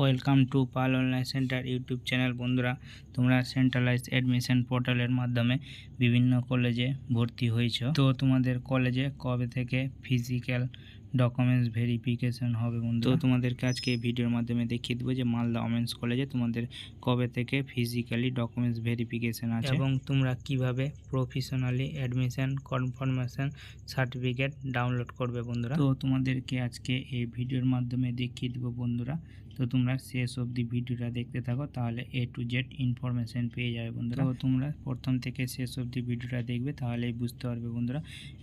Welcome to Pal online centre YouTube channel বন্ধুরা। তোমরা centralise admission পোর্টালের মাধ্যমে বিভিন্ন কলেজে ভর্তি হয়েছো। তো তোমাদের কলেজে কবে থেকে ফিজিক্যাল ডকুমেন্টস ভেরিফিকেশন হবে বন্ধু তো তোমাদেরকে আজকে এই ভিডিওর মাধ্যমে দেখিয়ে দেবো যে মালদা ওমেন্স কলেজে তোমাদের কবে থেকে ফিজিক্যালি ডকুমেন্টস ভেরিফিকেশন আছে। এবং তোমরা কীভাবে professionally admission confirmation certificate download করবে বন্ধুরা? তো তোমাদেরকে আজকে এই ভিডিওর মাধ্যমে দেখিয়ে দেবো বন্ধুরা। তো তোমরা শেষ অবধি ভিডিওটা দেখতে থাকো তাহলে এ টু জেড ইনফরমেশন পেয়ে যাবে বন্ধুরা। তো তোমরা প্রথম থেকে শেষ অবধি ভিডিওটা দেখবে তাহলেই বুঝতে পারবে বন্ধুরা।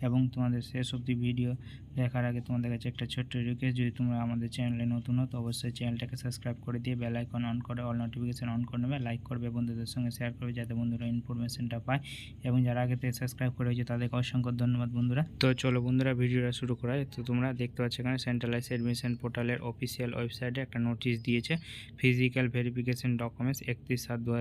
এবং তোমাদের শেষ অবধি ভিডিও দেখার আগে তোমাদের কাছে একটা ছোট্ট রিকোয়েস্ট যদি তোমরা আমাদের চ্যানেলে নতুন হো তো অবশ্যই চ্যানেলটাকে সাবস্ক্রাইব করে দিয়ে বেল আইকন অন করে অল নোটিফিকেশন অন করে নেবে। লাইক করবে বন্ধুদের সঙ্গে শেয়ার করবে যাতে বন্ধুরা ইনফরমেশনটা পায়। এবং যারা আগে থেকে সাবস্ক্রাইব করে হয়েছে তাদেরকে অসংখ্য ধন্যবাদ বন্ধুরা। তো চলো বন্ধুরা ভিডিওটা শুরু করা। তো তোমরা দেখতে পাচ্ছ এখানে সেন্ট্রালাইজ অ্যাডমিশন পোর্টালের অফিসিয়াল ওয়েবসাইটে একটা নোটিশ দিয়েছে। ফিজিক্যাল ভেরিফিকেশন ডকুমেন্টস একত্রিশ সাত দু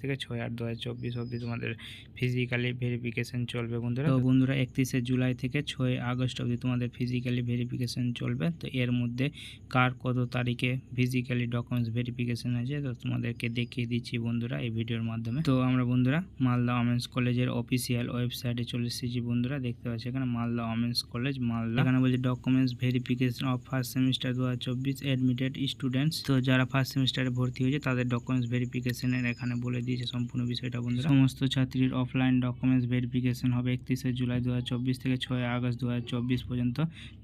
থেকে ছয় আট দু অবধি তোমাদের ফিজিক্যালি ভেরিফিকেশন চলবে বন্ধুরা। তো বন্ধুরা, একত্রিশে জুলাই থেকে ছয় আগস্ট অবধি তোমাদের ফিজিক্যালি ভেরিফিকেশন চলবে। তো এর মধ্যে কার কত তারিখে ফিজিক্যালি ডকুমেন্টস ভেরিফিকেশন আছে তো তোমাদেরকে দেখিয়ে দিচ্ছি বন্ধুরা এই ভিডিওর মাধ্যমে। তো আমরা বন্ধুরা, মালদা ওমেন্স কলেজের অফিসিয়াল ওয়েবসাইটে চলে এসেছি বন্ধুরা, দেখতে পাচ্ছি এখানে মালদা ওমেন্স কলেজ মালদা। এখানে বলছে documents verification of first semester দু হাজার চব্বিশ অ্যাডমিটেড স্টুডেন্টস তো যারা ফার্স্ট সেমিস্টারে ভর্তি হয়েছে তাদের ডকুমেন্টস ভেরিফিকেশনের এখানে বলে দিয়েছে সম্পূর্ণ বিষয়টা বন্ধুরা। সমস্ত ছাত্রীর অফলাইন ডকুমেন্টস ভেরিফিকেশন হবে একত্রিশে জুলাই দু হাজার চব্বিশ থেকে ছয় আগস্ট দু হাজার চব্বিশ পর্যন্ত।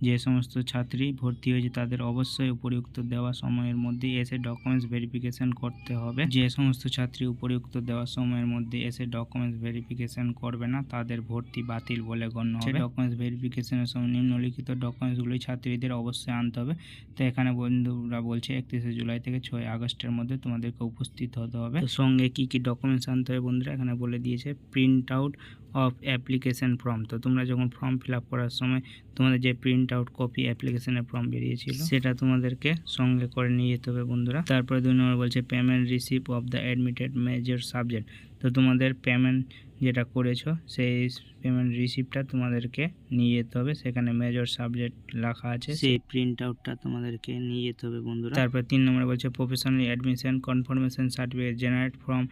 যে সমস্ত ছাত্রী ভর্তি হয়েছে তাদের অবশ্যই উপরিউক্ত দেওয়া সময়ের মধ্যে এসে ডকুমেন্টস ভেরিফিকেশন করতে হবে। যে সমস্ত ছাত্রী উপরিউক্ত দেওয়া সময়ের মধ্যে এসে ডকুমেন্টস ভেরিফিকেশন করবে না তাদের ভর্তি বাতিল বলে গণ্য হবে। ডকুমেন্টস ভেরিফিকেশনের সময় নিম্নলিখিত ডকুমেন্টসগুলি ছাত্রীদের অবশ্যই আনতে হবে। তো এখানে বন্ধুরা বলছে একত্রিশে জুলাই থেকে ছয় আগস্টের মধ্যে তোমাদেরকে উপস্থিত হতে হবে। সঙ্গে কি কি ডকুমেন্টস আনতে হবে বন্ধুরা? এখানে বলে দিয়েছে print out of application form তো তোমরা যখন ফর্ম ফিল আপ করার সময় তোমাদের যে প্রিন্ট আউট কপি অ্যাপ্লিকেশনের ফর্ম বেরিয়েছিল, সেটা তোমাদেরকে সঙ্গে করে নিয়ে যেতে হবে বন্ধুরা। তারপরে দুই নম্বর বলছে payment receive of the admitted major subject তো তোমাদের পেমেন্ট যেটা করেছ সেই পেমেন্ট রিসিপ্টটা তোমাদেরকে নিয়ে যেতে হবে। সেখানে মেজর সাবজেক্ট লেখা আছে। সেই প্রিন্ট আউটটা তোমাদেরকে নিয়ে যেতে হবে বন্ধুরা। তারপর তিন নম্বরে বলছে professional admission confirmation certificate generate from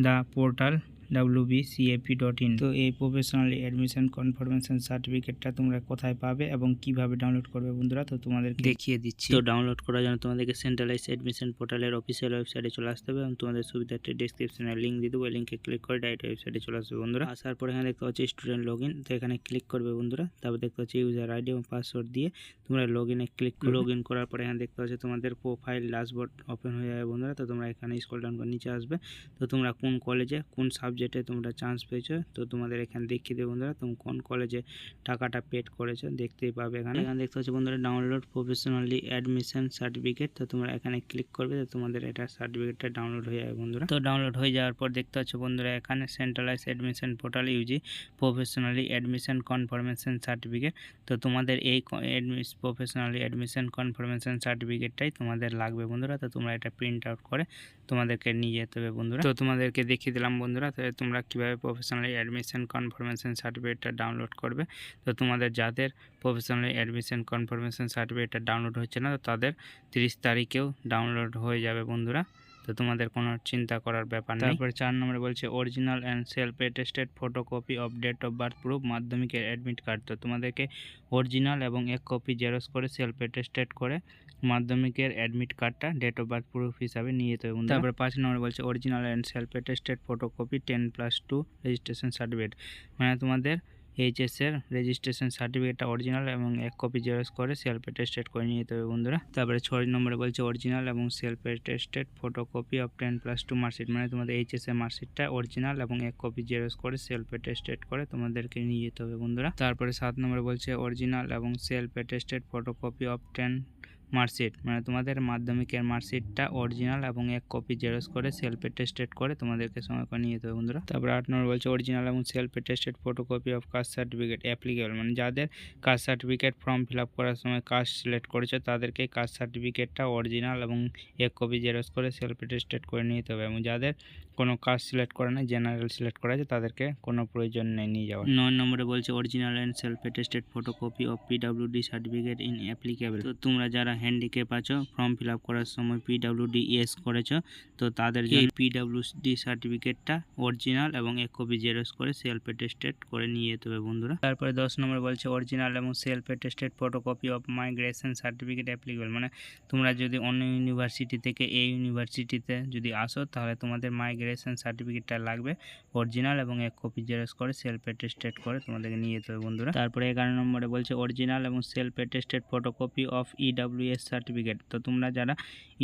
the portal WBCAP dot in তো এই প্রফেশনাল অ্যাডমিশন কনফার্মেশন সার্টিফিকেটটা তোমরা কোথায় পাবে এবং কীভাবে ডাউনলোড করবে বন্ধুরা? তো তোমাদের দেখিয়ে দিচ্ছি। তো ডাউনলোড করার জন্য তোমাদেরকে সেন্ট্রালাইজ অ্যাডমিশন পোর্টালের অফিসিয়াল ওয়েবসাইটে চলে আসতে হবে এবং তোমাদের সুবিধার্থে ডিসক্রিপশনে লিঙ্ক দিয়ে দেবো। লিঙ্কে ক্লিক করে ডাইরেক্ট ওয়েবসাইটে চলে আসবে বন্ধুরা। আসার পরে এখানে দেখতে পাচ্ছি স্টুডেন্ট লগ ইন তো এখানে ক্লিক করবে বন্ধুরা। তারপর দেখতে পাচ্ছি ইউজার আইডি এবং পাসওয়ার্ড দিয়ে তোমরা লগ ইনে ক্লিক লগ ইন করার পরে এখানে দেখতে পাচ্ছি তোমাদের প্রোফাইল ড্যাশবোর্ড ওপেন হয়ে যাবে বন্ধুরা। তো তোমরা এখানে স্ক্রল ডাউন করে নিচে আসবে। তো তোমরা কোন কলেজে কোন সাবজেক্টে তোমরা চান্স পেয়েছ তো তোমাদের এখানে দেখিয়ে দেবে বন্ধুরা তুমি কোন কলেজে টাকাটা পেড করেছ দেখতেই পাবে এখানে। এখানে দেখতে পাচ্ছি বন্ধুরা ডাউনলোড প্রফেশনালি অ্যাডমিশন সার্টিফিকেট তো তোমরা এখানে ক্লিক করবে তো তোমাদের এটা সার্টিফিকেটটা ডাউনলোড হয়ে যাবে বন্ধুরা। তো ডাউনলোড হয়ে যাওয়ার পর দেখতে পাচ্ছ বন্ধুরা এখানে centralise admission portal UG professionally admission confirmation certificate তো তোমাদের এই প্রফেশনালি অ্যাডমিশন কনফার্মেশন সার্টিফিকেটটাই তোমাদের লাগবে বন্ধুরা তো তোমরা এটা প্রিন্ট আউট করে তোমাদেরকে নিয়ে যেতে হবে বন্ধুরা। তো তোমাদেরকে দেখিয়ে দিলাম বন্ধুরা তো তোমরা কীভাবে প্রফেশনালি অ্যাডমিশন কনফার্মেশন সার্টিফিকেটটা ডাউনলোড করবে? তো তোমাদের যাদের প্রফেশনালি অ্যাডমিশন কনফার্মেশন সার্টিফিকেটটা ডাউনলোড হচ্ছে না, তো তাদের তিরিশ তারিখেও ডাউনলোড হয়ে যাবে বন্ধুরা। তো তোমাদের কোনো চিন্তা করার ব্যাপার নেই। তারপরে চার নম্বরে বলছে original and self attested photocopy of date of birth proof মাধ্যমিকের অ্যাডমিট কার্ড তো তোমাদেরকে অরিজিনাল এবং এক কপি জেরক্স করে সেলফ অ্যাটেস্টেড করে মাধ্যমিকের অ্যাডমিট কার্ডটা ডেট অফ বার্থ প্রুফ হিসাবে নিয়ে যেতে হবে তারপরে পাঁচ নম্বরে বলছে original and self attested photocopy ten plus two registration certificate মানে তোমাদের এইচএসের রেজিস্ট্রেশন সার্টিফিকেটটা অরিজিনাল এবং এক কপি জেরক্স করে সেলফ অ্যাটেস্টেড করে নিয়ে যেতে হবে বন্ধুরা। তারপরে ছয় নম্বরে বলছে অরিজিনাল এবং self attested photocopy of ten plus two marksheet মানে তোমাদের এইচএসের মার্কশিটটা অরিজিনাল এবং এক কপি জেরক্স করে সেলফ অ্যাটেস্টেড করে তোমাদেরকে নিয়ে যেতে হবে বন্ধুরা। তারপরে সাত নম্বরে বলছে অরিজিনাল এবং self attested photocopy of ten marksheet মানে তোমাদের মাধ্যমিকের মার্কশিটটা অরিজিনাল এবং এক কপি জেরক্স করে সেলফ টেস্টেড করে তোমাদেরকে সময় করে নিয়ে যেতে হবে বন্ধুরা। তারপরে আট নম্বর বলছে অরিজিনাল এবং self tested photocopy of caste certificate applicable মানে যাদের caste certificate form fill up করার সময় কাস্ট সিলেক্ট করেছে, তাদেরকে কাস্ট সার্টিফিকেটটা অরিজিনাল এবং এক কপি জেরক্স করে সেলফ টেস্টেড করে নিয়ে যেতে হবে এবং যাদের কোনো কাজ সিলেক্ট করা নেই জেনারেল সিলেক্ট করা আছে তাদেরকে কোনো প্রয়োজন নেই নিয়ে যাওয়ার। নয় নম্বরে বলছে original and self tested photocopy of PWD certificate in applicable তো তোমরা যারা হ্যান্ডিক্যাপ আছো ফর্ম ফিল আপ করার সময় পিডাব্লিউডি এস করেছ তো তাদের এই পিডাব্লিউডি সার্টিফিকেটটা অরিজিনাল এবং এক কপি জেরক্স করে সেলফ অ্যাটেস্টেড করে নিয়ে যেতে হবে বন্ধুরা। তারপরে দশ নম্বর বলছে অরিজিনাল এবং self attested photocopy of migration certificate applicable মানে তোমরা যদি অন্য ইউনিভার্সিটি থেকে এই ইউনিভার্সিটিতে যদি আসো তাহলে তোমাদের মাইগ্রেশন সার্টিফিকেটটা লাগবে। অরিজিনাল এবং এক কপি জেরক্স করে সেলফ অ্যাটেস্টেড করে তোমাদেরকে নিয়ে যেতে হবে বন্ধুরা। তারপরে এগারো নম্বরে বলছে অরিজিনাল এবং self attested photocopy of EWS certificate তো তোমরা যারা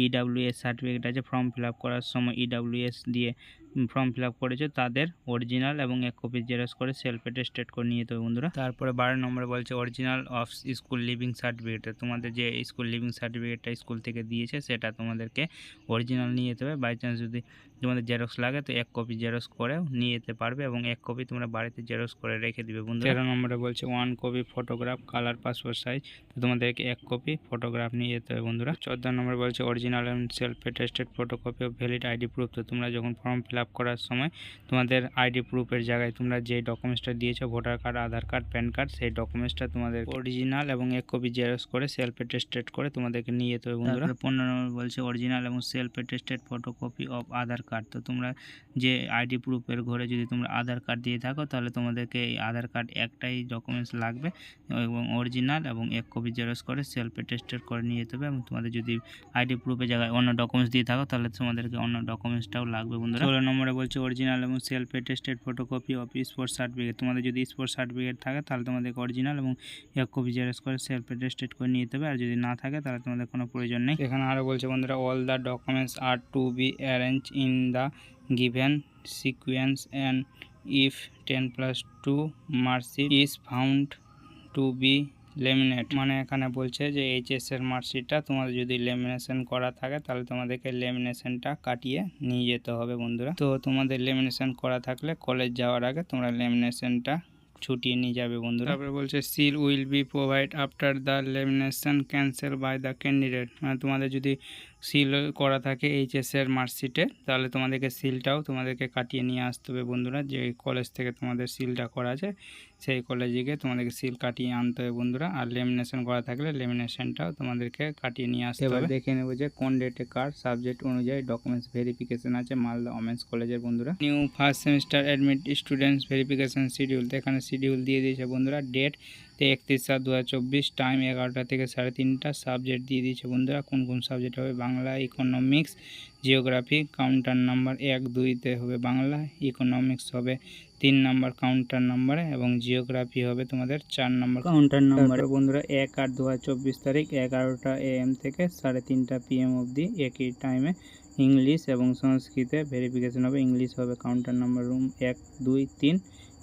ইডাব্লিউএস সার্টিফিকেট আছে ফর্ম ফিল আপ করার সময় ইডাব্লিউএস দিয়ে ফর্ম ফিল আপ করেছ তাদের অরিজিনাল এবং এক কপি জেরক্স করে সেলফ অ্যাটেস্টেড করে নিয়ে যেতে হবে বন্ধুরা। তারপরে বারো নম্বরে বলছে original of school leaving certificate তোমাদের যে স্কুল লিভিং সার্টিফিকেটটা স্কুল থেকে দিয়েছে, সেটা তোমাদেরকে অরিজিনাল নিয়ে যেতে হবে। বাই চান্স যদি তোমাদের জেরক্স লাগে, তো এক কপি জেরক্স করে নিয়ে যেতে পারবে এবং এক কপি তোমরা বাড়িতে জেরক্স করে রেখে দিবে বন্ধু তেরো নম্বরে বলছে one copy photograph colour passport size তো তোমাদেরকে এক কপি ফটোগ্রাফ নিয়ে যেতে হবে বন্ধুরা। চোদ্দ নম্বরে বলছে original and self attested photocopy of valid ID proof তো তোমরা যখন ফর্ম ফিল করার সময় তোমাদের আইডি প্রুফের জায়গায় তোমরা যে ডকুমেন্টসটা দিয়েছ voter card Aadhaar card PAN card সেই ডকুমেন্টসটা তোমাদের অরিজিনাল এবং এক কপি জেরক্স করে সেলফ অ্যাটেস্টেড করে তোমাদেরকে নিয়ে যেতে হবে বন্ধুরা। পনেরো নম্বর বলছে অরিজিনাল এবং self attested photocopy of Aadhaar card তো তোমরা যে আইডি প্রুফের ঘরে যদি তোমরা আধার কার্ড দিয়ে থাকো তাহলে তোমাদেরকে এই আধার কার্ড একটাই ডকুমেন্টস লাগবে এবং অরিজিনাল এবং এক কপি জেরক্স করে সেলফ অ্যাটেস্টেড করে নিয়ে যেতে হবে এবং তোমাদের যদি আইডি প্রুফের জায়গায় অন্য ডকুমেন্টস দিয়ে থাকো তাহলে তোমাদেরকে অন্য ডকুমেন্টসটাও লাগবে বন্ধুরা। ষোলো নম্বরে বলছে অরিজিনাল এবং self attested photocopy of sports certificate তোমাদের যদি স্পোর্টস সার্টিফিকেট থাকে, তাহলে তোমাদেরকে অরিজিনাল এবং এক কপি জেরক্স করে সেলফ অ্যাটেস্টেড করে নিয়ে হবে। আর যদি না থাকে, তাহলে তোমাদের কোনো প্রয়োজন নেই। এখানে আরও বলছে বন্ধুরা all the documents are to be arrange in the given sequence and if ten plus two marksheet is found to be laminate মানে এখানে বলছে যে এইচএস এর মার্কশিটটা তোমাদের যদি লেমিনেশন করা থাকে তাহলে তোমাদেরকে লেমিনেশনটা কাটিয়ে নিয়ে যেতে হবে বন্ধুরা। তো তোমাদের লেমিনেশন করা থাকলে কলেজ যাওয়ার আগে তোমরা লেমিনেশনটা ছুটিয়ে নিয়ে যাবে বন্ধুরা। তারপরে বলছে seal will be provide after the lamination cancel by the candidate মানে তোমাদের যদি সিল করা থাকে এইচএস এর মার্কশিটে তাহলে তোমাদেরকে সিলটাও তোমাদেরকে কাটিয়ে নিয়ে আসতে হবে বন্ধুরা। যে কলেজ থেকে তোমাদের সিলটা করা আছে সেই কলেজে গিয়ে তোমাদেরকে সিল কাটিয়ে আনতে হবে বন্ধুরা। আর লেমিনেশন করা থাকলে লেমিনেশনটাও তোমাদেরকে কাটিয়ে নিয়ে আসতে হবে। দেখে নেব যে কোন ডেটে কার সাবজেক্ট অনুযায়ী ডকুমেন্টস ভেরিফিকেশন আছে মালদা ওমেন্স কলেজের বন্ধুরা। New first semester admit students verification schedule এখানে শিডিউল দিয়ে দিয়েছে বন্ধুরা। ডেট তো একত্রিশ সাত দু হাজার চব্বিশ টাইম এগারোটা থেকে সাড়ে তিনটা সাবজেক্ট দিয়ে দিয়েছে বন্ধুরা। কোন কোন সাবজেক্ট হবে? Bangla economics geography counter number এক দুইতে হবে বাংলা ইকোনমিক্স হবে তিন নাম্বার কাউন্টার নাম্বারে এবং জিওগ্রাফি হবে তোমাদের চার নাম্বার কাউন্টার নাম্বারে বন্ধুরা এক আট দু হাজার চব্বিশ তারিখ এগারোটা এএম থেকে সাড়ে তিনটা পিএম অবধি একই টাইমে ইংলিশ এবং সংস্কৃতে ভেরিফিকেশন হবে। ইংলিশ হবে কাউন্টার নাম্বার রুম এক দুই তিন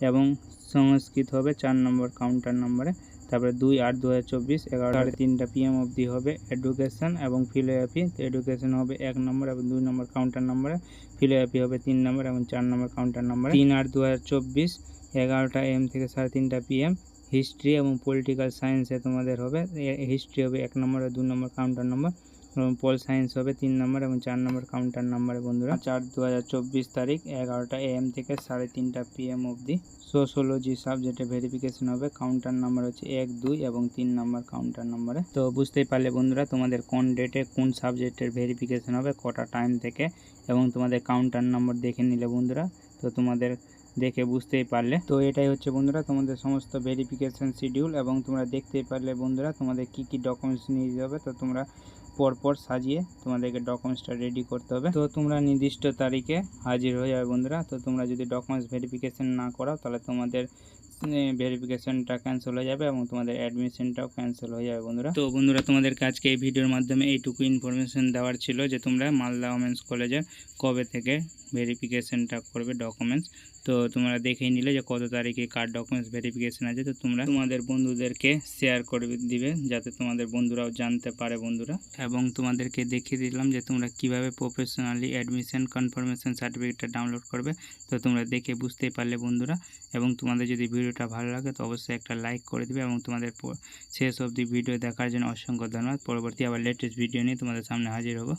এবং সংস্কৃত হবে চার নম্বর কাউন্টার নম্বরে তারপরে দুই আট দু হাজার চব্বিশ এগারো সাড়ে তিনটা পিএম অবধি হবে এডুকেশন এবং ফিলোগ্রাফি তো এডুকেশন হবে এক নম্বর এবং দুই নম্বর কাউন্টার নম্বরে ফিলোগ্রাফি হবে তিন নম্বর এবং চার নম্বর কাউন্টার নম্বরে তিন আট দু হাজার চব্বিশ এগারোটা এম থেকে সাড়ে তিনটা পিএম হিস্ট্রি এবং পলিটিক্যাল সায়েন্সে তোমাদের হবে। হিস্ট্রি হবে এক নম্বর আর দুই নম্বর কাউন্টার নম্বর পল সায়েন্স হবে তিন নম্বর এবং চার নম্বর কাউন্টার নম্বরে বন্ধুরা। চার দু তারিখ এগারোটা এম থেকে সাড়ে তিনটা পিএম অবধি। সোশোলজি সাবজেক্টে ভেরিফিকেশন হবে। কাউন্টার নাম্বার হচ্ছে এক, দুই এবং তিন নম্বর কাউন্টার নম্বরে তো বুঝতেই পারলে বন্ধুরা তোমাদের কোন ডেটে কোন সাবজেক্টের ভেরিফিকেশন হবে, কটা টাইম থেকে এবং তোমাদের কাউন্টার নম্বর দেখে নিলে বন্ধুরা। তো তোমাদের দেখে বুঝতেই পারলে। তো এটাই হচ্ছে বন্ধুরা তোমাদের সমস্ত ভেরিফিকেশন শিডিউল এবং তোমরা দেখতেই পারলে বন্ধুরা তোমাদের কি কি ডকুমেন্টস নিয়ে যেতে হবে। তো তোমরা পরপর সাজিয়ে তোমাদেরকে ডকুমেন্টসটা রেডি করতে হবে। তো তোমরা নির্দিষ্ট তারিখে হাজির হয়ে যাবে বন্ধুরা। তো তোমরা যদি ডকুমেন্টস ভেরিফিকেশন না করাও, তাহলে তোমাদের ভেরিফিকেশনটা ক্যান্সেল হয়ে যাবে এবং তোমাদের অ্যাডমিশনটাও ক্যান্সেল হয়ে যাবে বন্ধুরা। তো বন্ধুরা তোমাদের আজকে এই ভিডিওর মাধ্যমে এইটুকু ইনফরমেশন দেওয়ার ছিল যে তোমরা মালদা ওমেন্স কলেজের কবে থেকে ভেরিফিকেশনটা করবে ডকুমেন্টস তো তোমরা দেখেই নিলে যে কত তারিখে কার ডকুমেন্টস ভেরিফিকেশন আছে। তো তোমরা তোমাদের বন্ধুদেরকে শেয়ার করে দিবে যাতে তোমাদের বন্ধুরাও জানতে পারে বন্ধুরা। এবং তোমাদেরকে দেখিয়ে দিলাম যে তোমরা কীভাবে প্রফেশনালি অ্যাডমিশন কনফার্মেশন সার্টিফিকেটটা ডাউনলোড করবে। তো তোমরা দেখে বুঝতেই পারলে বন্ধুরা। এবং তোমাদের যদি ভিডিওটা ভালো লাগে তো অবশ্যই একটা লাইক করে দিবে এবং তোমাদের শেষ অবধি ভিডিও দেখার জন্য অসংখ্য ধন্যবাদ। পরবর্তী আবার লেটেস্ট ভিডিও নিয়ে তোমাদের সামনে হাজির হব।